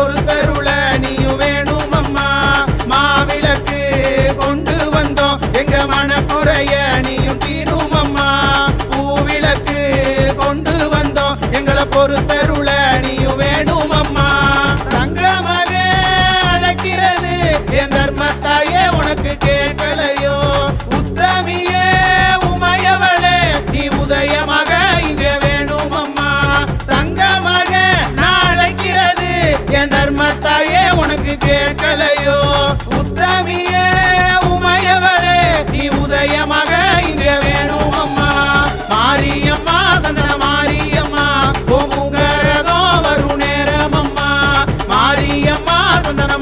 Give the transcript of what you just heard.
பொறுத்தருள நீயும் வேணும் அம்மா மாவிளக்கு கொண்டு வந்தோம். எங்க மனக்குறைய நீயும் தீரும் அம்மா பூவிளக்கு கொண்டு வந்தோம். எங்களை பொறுத்தருள மத்தாயே உனக்கு கேட்கலையோ? உத்தமியே உமையவளே நீ உதயமாக இங்க வேணும் அம்மா மாரியம்மா சந்தன மாரியம்மா ஓ முகரதோ வரும் நேரம் அம்மா மாரியம்மா சந்தன